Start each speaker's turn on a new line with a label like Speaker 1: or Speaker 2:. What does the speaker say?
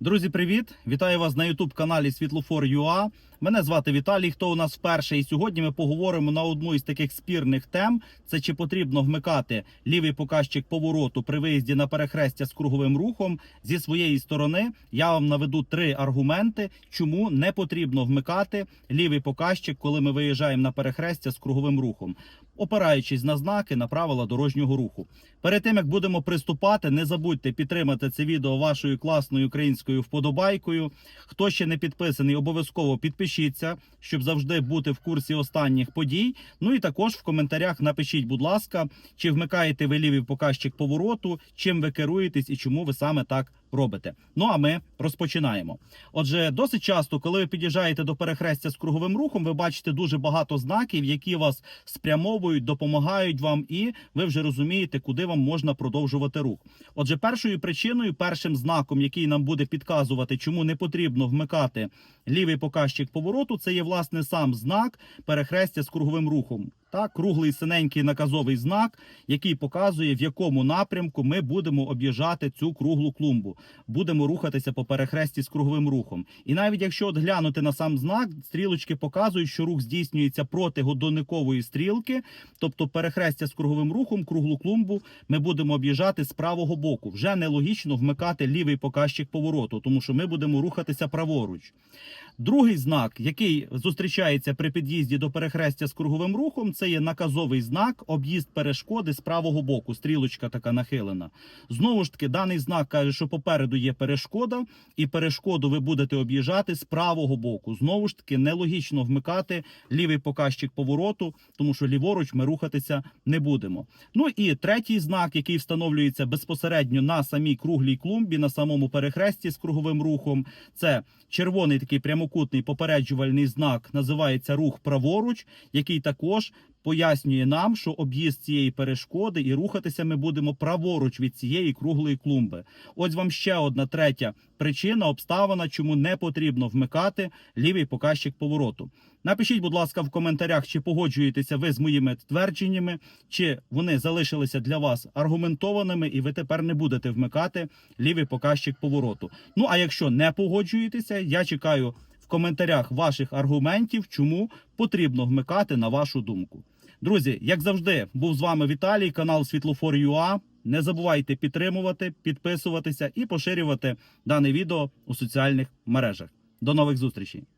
Speaker 1: Друзі, привіт! Вітаю вас на youtube каналі Світлофор.ua. Мене звати Віталій. Хто у нас вперше? І сьогодні ми поговоримо на одну із таких спірних тем: це чи потрібно вмикати лівий показчик повороту при виїзді на перехрестя з круговим рухом. Зі своєї сторони я вам наведу три аргументи, чому не потрібно вмикати лівий показчик, коли ми виїжджаємо на перехрестя з круговим рухом, опираючись на знаки на правила дорожнього руху. Перед тим як будемо приступати, не забудьте підтримати це відео вашою класною українською вподобайкою. Хто ще не підписаний, обов'язково підпишіться, щоб завжди бути в курсі останніх подій. Ну і також в коментарях напишіть, будь ласка, чи вмикаєте ви лівий показчик повороту, чим ви керуєтесь і чому ви саме так робите. Ну а ми розпочинаємо. Отже, досить часто, коли ви під'їжджаєте до перехрестя з круговим рухом, ви бачите дуже багато знаків, які вас спрямовують, допомагають вам, і ви вже розумієте, куди вам можна продовжувати рух. Отже, першою причиною, першим знаком, який нам буде підказувати, чому не потрібно вмикати лівий показчик повороту, це є власне сам знак перехрестя з круговим рухом. Так, круглий синенький наказовий знак, який показує, в якому напрямку ми будемо об'їжджати цю круглу клумбу. Будемо рухатися по перехресті з круговим рухом. І навіть якщо от глянути на сам знак, стрілочки показують, що рух здійснюється проти годинникової стрілки, тобто перехрестя з круговим рухом, круглу клумбу ми будемо об'їжджати з правого боку. Вже нелогічно вмикати лівий показчик повороту, тому що ми будемо рухатися праворуч. Другий знак, який зустрічається при під'їзді до перехрестя з круговим рухом, це є наказовий знак об'їзд перешкоди з правого боку. Стрілочка така нахилена. Знову ж таки, даний знак каже, що попереду є перешкода, і перешкоду ви будете об'їжджати з правого боку. Знову ж таки, нелогічно вмикати лівий показчик повороту, тому що ліворуч ми рухатися не будемо. Ну і третій знак, який встановлюється безпосередньо на самій круглій клумбі, на самому перехресті з круговим рухом, це червоний такий прямокутний попереджувальний знак, називається рух праворуч, який також пояснює нам, що об'їзд цієї перешкоди і рухатися ми будемо праворуч від цієї круглої клумби. Ось вам ще одна третя причина, обставина, чому не потрібно вмикати лівий показчик повороту. Напишіть, будь ласка, в коментарях, чи погоджуєтеся ви з моїми твердженнями, чи вони залишилися для вас аргументованими, і ви тепер не будете вмикати лівий показчик повороту. Ну а якщо не погоджуєтеся, я чекаю коментарях ваших аргументів, чому потрібно вмикати на вашу думку. Друзі, як завжди, був з вами Віталій, канал Світлофор.ua. Не забувайте підтримувати, підписуватися і поширювати дане відео у соціальних мережах. До нових зустрічей!